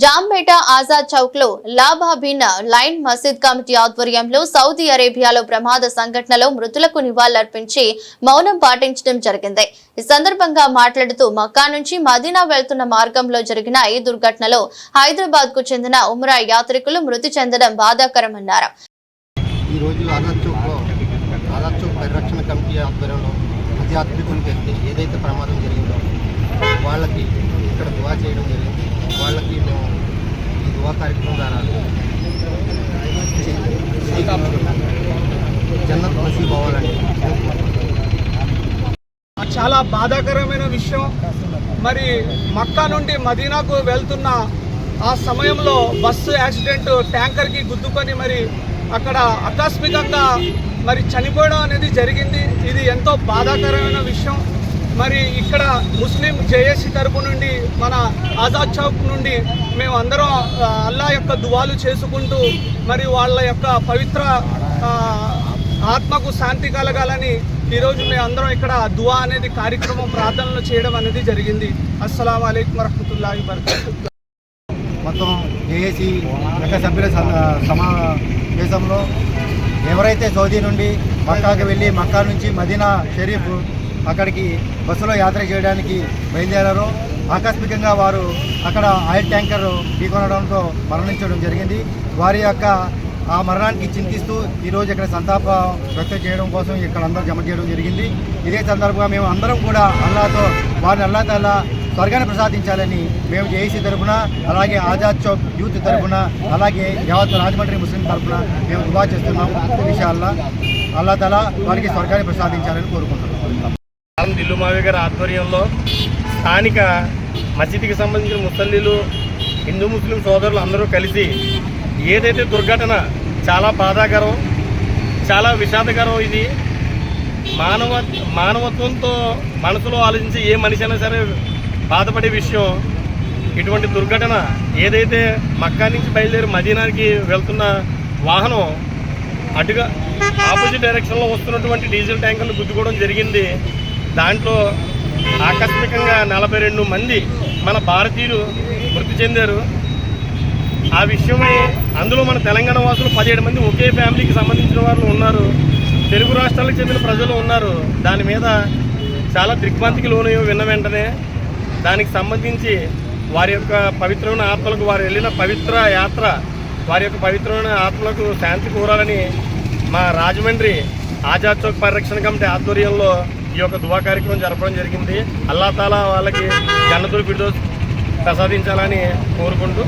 జాంపేట ఆజాద్ చౌక్లో లాభాబీన్ లైన్ మసీద్ కమిటీ ఆధ్వర్యంలో సౌదీ అరేబియాలో ప్రమాద సంఘటనలో మృతులకు నివాళులర్పించి మౌనం పాటించడం జరిగింది. ఈ సందర్భంగా మాట్లాడుతూ మక్కా నుంచి మదీనా వెళ్తున్న మార్గంలో జరిగిన ఈ దుర్ఘటనలో హైదరాబాద్కు చెందిన ఉమ్రా యాత్రికులు మృతి చెందడం బాధాకరమన్నారు. ఏదైతే ప్రమాదం జరిగిందో వాళ్ళకి ఇక్కడ దువా చేయడం జరిగింది. ఈ దువా కార్యక్రమం జన్నత్ నసీబ్ అవ్వాలని చాలా బాధాకరమైన విషయం. మరి మక్కా నుండి మదీనాకు వెళ్తున్న ఆ సమయంలో బస్సు యాక్సిడెంట్ ట్యాంకర్కి గుద్దుకొని మరి అక్కడ ఆకస్మికంగా మరి చనిపోవడం అనేది జరిగింది. ఇది ఎంతో బాధాకరమైన విషయం. మరి ఇక్కడ ముస్లిం జేఏసీ తరపు నుండి మన ఆజాద్ చౌక్ నుండి మేము అందరం అల్లా యొక్క దువాలు చేసుకుంటూ మరి వాళ్ళ యొక్క పవిత్ర ఆత్మకు శాంతి కలగాలని ఈరోజు మేము అందరం ఇక్కడ దువా అనేది కార్యక్రమం ప్రార్థనలు చేయడం అనేది జరిగింది. అస్సలం అయికం వరహతుల్లా మొత్తం జేఏసీ యొక్క సభ్యుల సమావేశంలో ఎవరైతే సౌదీ నుండి మక్కాకి వెళ్ళి మక్కా నుంచి మదీనా షరీఫ్ అక్కడికి బస్సులో యాత్ర చేయడానికి బయలుదేరారో ఆకస్మికంగా వారు అక్కడ ఆయిల్ ట్యాంకర్ ఢీకొనడంతో మరణించడం జరిగింది. వారి యొక్క ఆ మరణానికి చింతిస్తూ ఈరోజు ఇక్కడ సంతాప వ్యక్తం చేయడం కోసం ఇక్కడ అందరూ జమ చేయడం జరిగింది. ఇదే సందర్భంగా మేము అందరం కూడా అల్లాతో వారిని అల్లా తల్లా స్వర్గాన్ని ప్రసాదించాలని మేము జేఏసీ తరఫున అలాగే ఆజాద్ చౌక్ యూత్ తరఫున అలాగే యావత్ రాజమండ్రి ముస్లిం తరఫున మేము దువా చేస్తున్నాము. విషయాల్లో అల్లా తల వారికి స్వర్గాన్ని ప్రసాదించాలని కోరుకుంటున్నాం. ఆలం దిల్లు మావి గారి ఆధ్వర్యంలో స్థానిక మసీదుకి సంబంధించిన ముసల్లీలు హిందూ ముస్లిం సోదరులు అందరూ కలిసి ఏదైతే దుర్ఘటన చాలా బాధాకరం చాలా విషాదకరం ఇది మానవ మానవత్వంతో మనసులో ఆలోచించి ఏ మనిషి అయినా సరే బాధపడే విషయం. ఇటువంటి దుర్ఘటన ఏదైతే మక్కా నుంచి బయలుదేరి మదీనానికి వెళ్తున్న వాహనం అటుగా ఆపోజిట్ డైరెక్షన్లో వస్తున్నటువంటి డీజిల్ ట్యాంకర్లు గుద్దుకోవడం జరిగింది. దాంట్లో ఆకస్మికంగా నలభై రెండు మంది మన భారతీయులు మృతి చెందారు. ఆ విషయమై అందులో మన తెలంగాణ వాసులు పదిహేడు మంది ఒకే ఫ్యామిలీకి సంబంధించిన వాళ్ళు ఉన్నారు. తెలుగు రాష్ట్రాలకు చెందిన ప్రజలు ఉన్నారు. దాని మీద చాలా దిగ్భ్రాంతికి లోనయ్యో విన్న వెంటనే దానికి సంబంధించి వారి యొక్క పవిత్రమైన ఆత్మలకు వారు వెళ్ళిన పవిత్ర యాత్ర వారి యొక్క పవిత్రమైన ఆత్మలకు శాంతి కూరాలని మా రాజమండ్రి ఆజాద్ చౌక్ పరిరక్షణ కమిటీ ఆధ్వర్యంలో ఈ యొక్క దువా కార్యక్రమం జరపడం జరిగింది. అల్లాతాలా వాళ్ళకి జన్నతులు బిడ్డ ప్రసాదించాలని కోరుకుంటూ